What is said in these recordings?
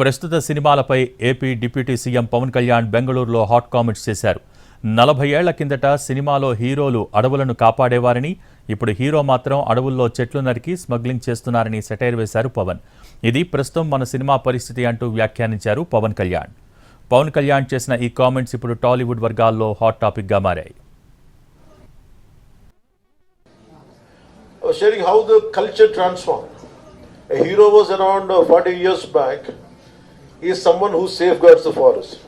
ప్రస్తుత సినిమాలపై AP deputy CM Pawan Kalyan బెంగళూరులో hot comments చేశారు నలభై ఏళ్ళ కిందట సినిమాలో హీరోలు అడవులను కాపాడేవారని ఇప్పుడు హీరో మాత్రం అడవుల్లో చెట్లు నరికి స్మగ్లింగ్ చేస్తున్నారని సెటైర్ వేశారు పవన్ ఇది ప్రస్తుతం మన సినిమా పరిస్థితి అంటూ వ్యాఖ్యానించారు పవన్ కళ్యాణ్ పవన్ కళ్యాణ్ చేసిన ఈ కామెంట్స్ ఇప్పుడు టాలీవుడ్ వర్గాల్లో హాట్ టాపిక్గా మారాయి I how the culture transformed. A hero was around 40 years back. Is someone who safeguards the forest.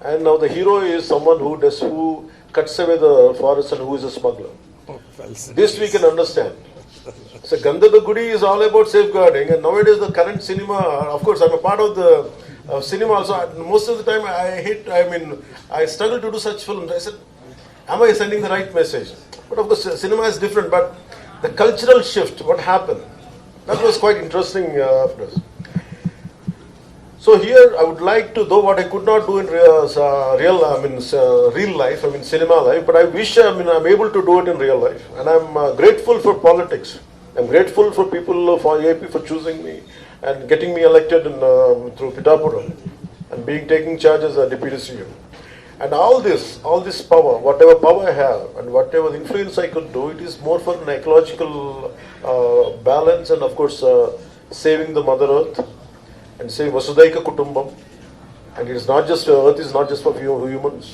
And now the hero is someone who does who cuts away the forest and who is a smuggler. This we can understand. So Gandhada Gudi is all about safeguarding, and nowadays the current cinema. Of course, I'm a part of the uh, cinema also. Most of the time, I hate. I mean, I struggle to do such films. I said, am I sending the right message? But of course, cinema is different. But the cultural shift, what happened? That was quite interesting uh, for us. So here, I would like to, though what I could not do in real, uh, real I mean, uh, real life, I mean, cinema life, but I wish, I mean, I'm able to do it in real life, and I'm uh, grateful for politics. I'm grateful for people uh, for AP for choosing me and getting me elected in, um through Pitapuram and being taking charge as a deputy CEO. And all this, all this power, whatever power I have and whatever influence I could do, it is more for an ecological uh, balance and of course uh, saving the Mother Earth and say Vasudhaika Kutumbam. And it is not just Earth is not just for humans.